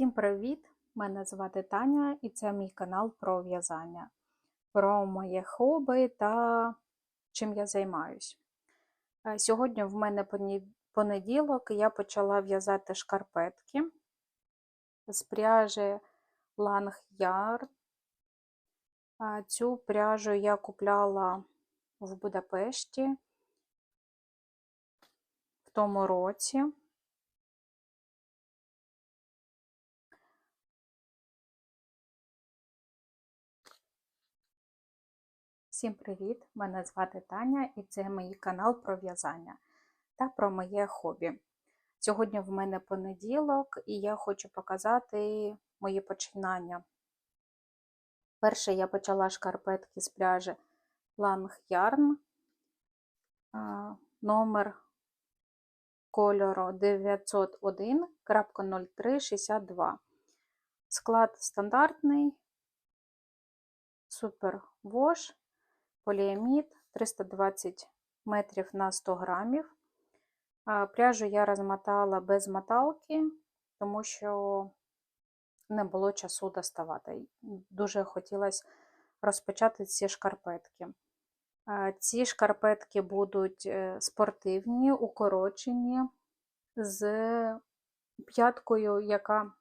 Всім привіт! Мене звати Таня і це мій канал про в'язання, про моє хобі та чим я займаюсь. Е, Сьогодні в мене понеділок я почала в'язати шкарпетки з пряжі Langyard. Е, Цю пряжу я купляла в Будапешті в тому році. Всім привіт! Мене звати Таня і це мій канал про в'язання та про моє хобі. Сьогодні в мене понеділок і я хочу показати мої починання. Перше я почала шкарпетки з пряжі Lang Yarn, номер кольору 901.0362. Склад стандартний, супер вош поліамід 320 метрів на 100 грамів. Пряжу я розмотала без моталки, тому що не було часу доставати. Дуже хотілося розпочати ці шкарпетки. Ці шкарпетки будуть е, спортивні, укорочені, з п'яткою, яка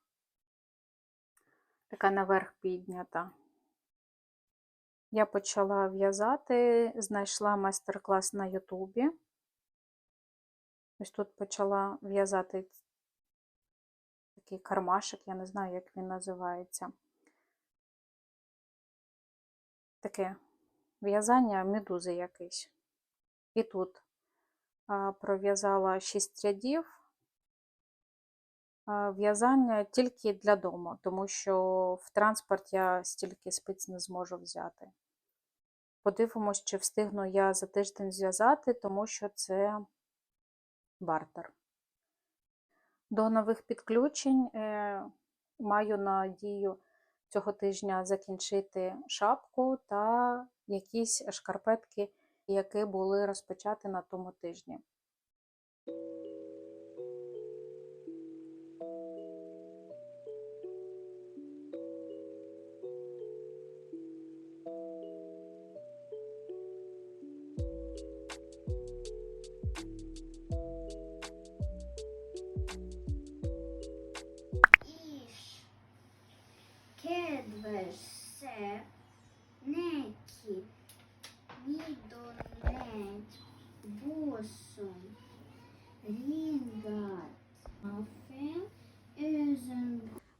така наверх піднята. Я почала в'язати, знайшла майстер-клас на Ютубі. Ось тут почала в'язати такий кармашик, я не знаю, як він називається. Таке в'язання медузи якийсь. І тут пров'язала 6 рядів. В'язання тільки для дому, тому що в транспорт я стільки спиць не зможу взяти. Подивимось, чи встигну я за тиждень зв'язати, тому що це бартер. До нових підключень е, маю надію цього тижня закінчити шапку та якісь шкарпетки, які були розпочаті на тому тижні.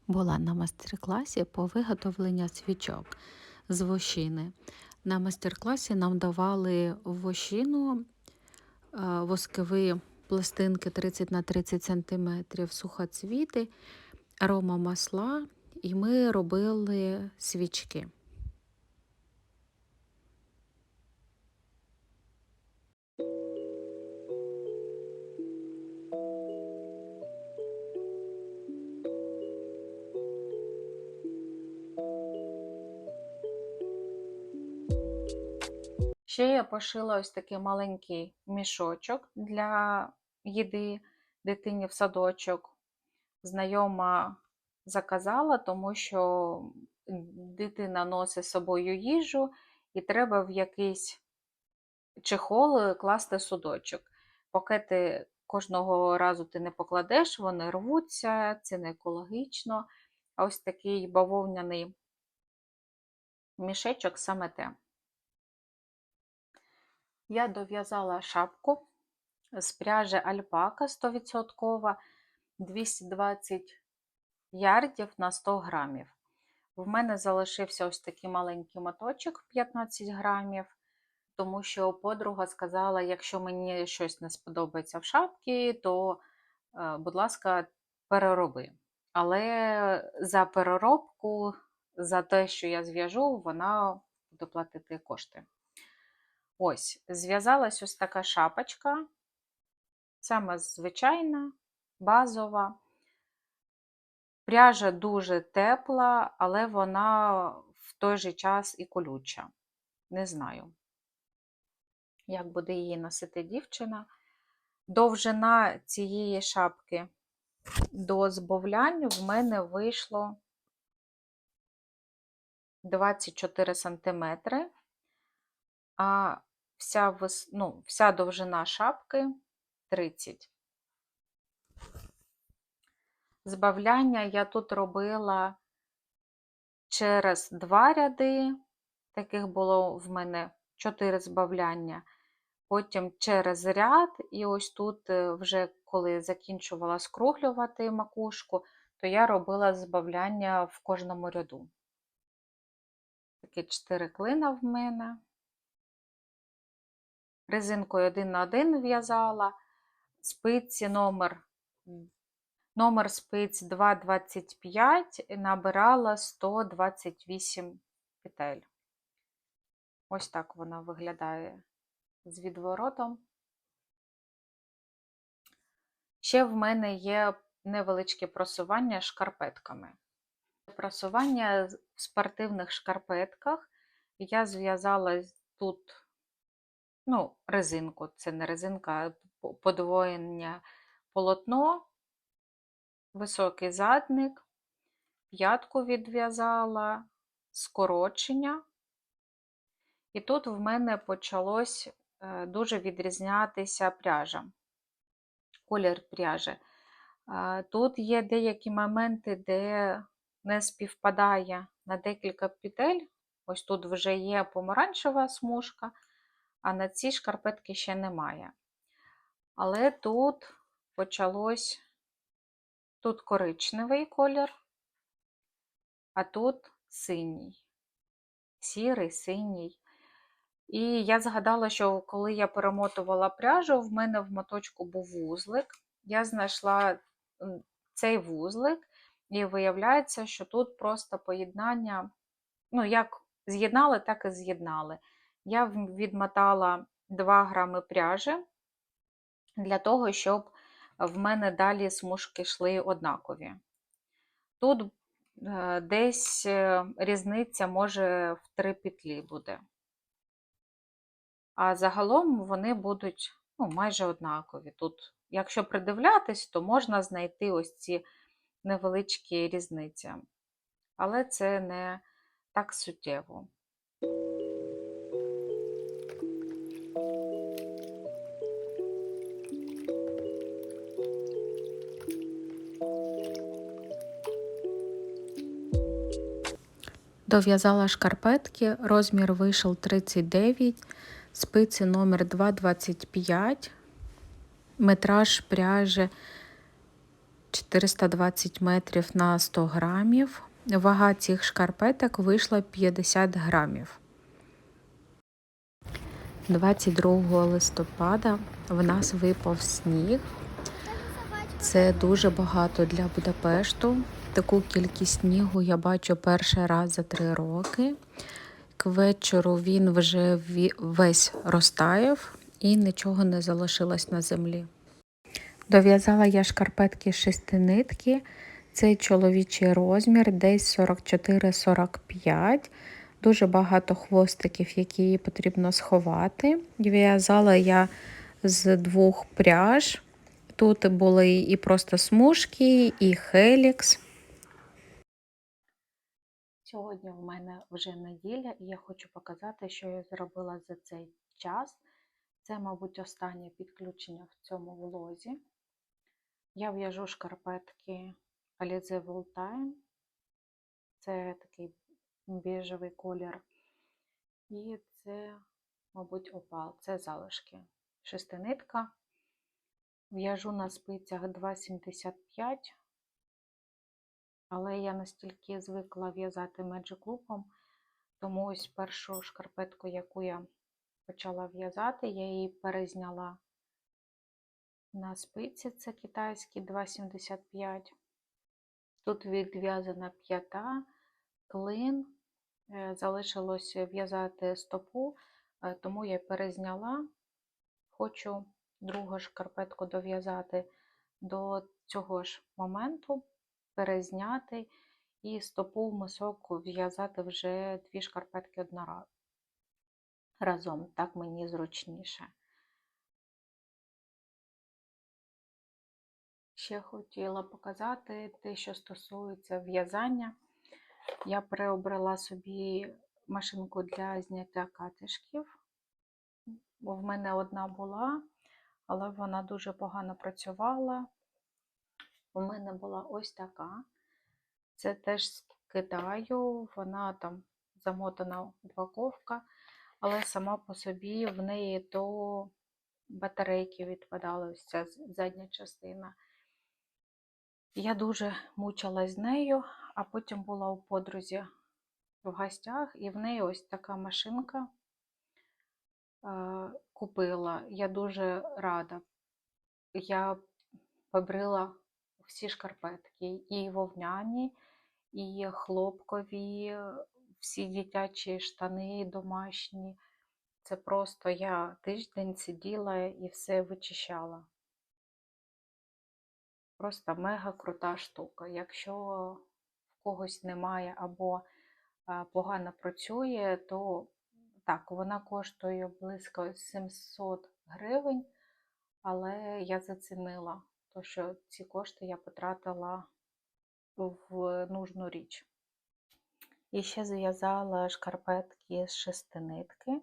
Була на майстер-класі по виготовленню свічок з вощини. На майстер-класі нам давали вощину, е, воскові пластинки 30 на 30 см, сухоцвіти, арома масла, і ми робили свічки. Ще я пошила ось такий маленький мішочок для їди дитині в садочок. Знайома заказала, тому що дитина носить з собою їжу, і треба в якийсь чехол класти судочок. Поки ти кожного разу ти не покладеш, вони рвуться, це не екологічно. А ось такий бавовняний мішечок саме те. Я дов'язала шапку з пряжі альпака 100%, 220 ярдів на 100 грамів. В мене залишився ось такий маленький моточок 15 грамів, тому що подруга сказала, якщо мені щось не сподобається в шапці, то, е, будь ласка, перероби. Але за переробку, за те, що я зв'яжу, вона буде платити кошти. Ось, зв'язалась ось така шапочка, саме звичайна, базова. Пряжа дуже тепла, але вона в той же час і колюча. Не знаю, як буде її носити дівчина. Довжина цієї шапки до збавляння в мене вийшло 24 см, а вся, вис... ну, вся довжина шапки 30 Збавляння я тут робила через два ряди, таких було в мене 4 збавляння, потім через ряд, і ось тут, е, вже коли закінчувала скруглювати макушку, то я робила збавляння в кожному ряду. Такі 4 клина в мене. Резинкою 1 на 1 в'язала, спиці номер Номер спиць 2,25 набирала 128 петель. Ось так вона виглядає з відворотом. Ще в мене є невеличке просування шкарпетками. Просування в спортивних шкарпетках я зв'язала тут ну, резинку, це не резинка, а подвоєння полотно високий задник, п'ятку відв'язала, скорочення. І тут в мене почалось е, дуже відрізнятися пряжа, колір пряжі. Тут є деякі моменти, де не співпадає на декілька петель. Ось тут вже є помаранчева смужка, а на цій шкарпетки ще немає. Але тут почалось Тут коричневий колір, а тут синій, сірий, синій. І я згадала, що коли я перемотувала пряжу, в мене в моточку був вузлик. Я знайшла цей вузлик, і виявляється, що тут просто поєднання, ну, як з'єднали, так і з'єднали. Я відмотала 2 грами пряжі для того, щоб в мене далі смужки йшли однакові. Тут е, десь е, різниця може в три петлі буде. А загалом вони будуть ну, майже однакові. Тут, якщо придивлятись, то можна знайти ось ці невеличкі різниці. Але це не так суттєво. Дов'язала шкарпетки, розмір вийшов 39, спиці номер 2,25, метраж пряжі 420 метрів на 100 грамів. Вага цих шкарпеток вийшла 50 грамів. 22 листопада в нас випав сніг. Це дуже багато для Будапешту. Таку кількість снігу я бачу перший раз за три роки. К вечору він вже весь розтаяв і нічого не залишилось на землі. Дов'язала я шкарпетки шести нитки. Цей чоловічий розмір, десь 44-45. Дуже багато хвостиків, які потрібно сховати. В'язала я з двох пряж. Тут були і просто смужки, і хелікс. Сьогодні в мене вже неділя, і я хочу показати, що я зробила за цей час. Це, мабуть, останнє підключення в цьому влозі. Я в'яжу шкарпетки Alize Voltime. Це такий біжевий колір. І це, мабуть, опал, це залишки. Шестинитка. В'яжу на спицях 2,75 але я настільки звикла в'язати Magic Loop, тому ось першу шкарпетку, яку я почала в'язати, я її перезняла на спиці, це китайський 2,75. Тут відв'язана п'ята, клин, е, залишилось в'язати стопу, е, тому я перезняла. Хочу другу шкарпетку дов'язати до цього ж моменту перезняти і стопу в мисок в'язати вже дві шкарпетки однораз. разом, так мені зручніше. ще хотіла показати те, що стосується в'язання. Я приобрела собі машинку для зняття катишків. Бо в мене одна була, але вона дуже погано працювала. У мене була ось така. Це теж з Китаю, вона там замотана упаковка, але сама по собі в неї то батарейки відпадали, ось ця задня частина. Я дуже мучилась з нею, а потім була у подрузі в гостях, і в неї ось така машинка е, купила. Я дуже рада. Я побрила всі шкарпетки, і вовняні, і хлопкові, всі дитячі штани домашні. Це просто я тиждень сиділа і все вичищала. Просто мега крута штука. Якщо в когось немає або погано працює, то так, вона коштує близько 700 гривень, але я зацінила, то що ці кошти я потратила в нужну річ. І ще зв'язала шкарпетки з шестинитки.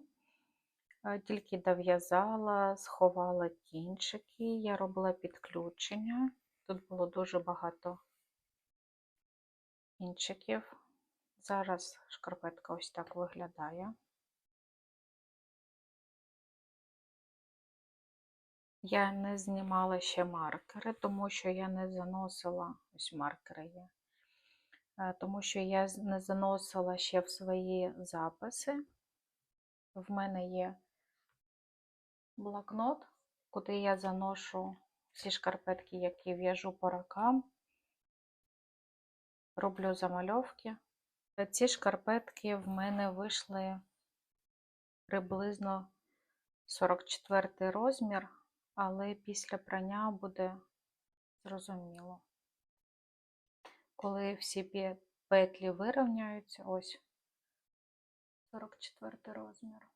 Тільки дов'язала, сховала кінчики, я робила підключення. Тут було дуже багато кінчиків. Зараз шкарпетка ось так виглядає. Я не знімала ще маркери, тому що я не заносила, ось маркери є, Е, тому що я не заносила ще в свої записи. В мене є блокнот, куди я заношу всі шкарпетки, які в'яжу по рокам, роблю замальовки. Е, Ці шкарпетки в мене вийшли приблизно 44 розмір, але після прання буде зрозуміло. Коли всі петлі вирівняються, ось 44 розмір.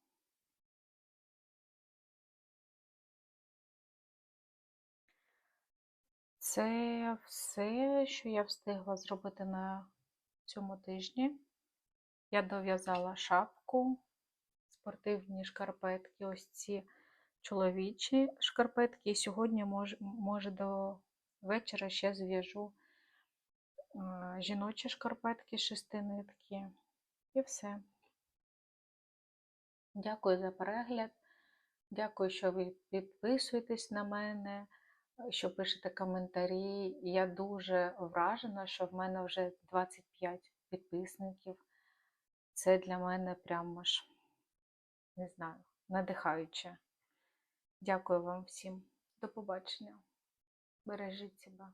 Це все, що я встигла зробити на цьому тижні. Я дов'язала шапку, спортивні шкарпетки, ось ці чоловічі шкарпетки. І сьогодні, може, може до вечора ще зв'яжу жіночі шкарпетки, шести нитки. І все. Дякую за перегляд. Дякую, що ви підписуєтесь на мене, що пишете коментарі. Я дуже вражена, що в мене вже 25 підписників. Це для мене прямо ж, не знаю, надихаюче. Дякую вам всім. До побачення. Бережіть себе.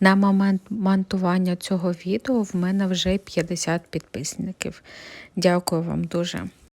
На момент монтування цього відео в мене вже 50 підписників. Дякую вам дуже.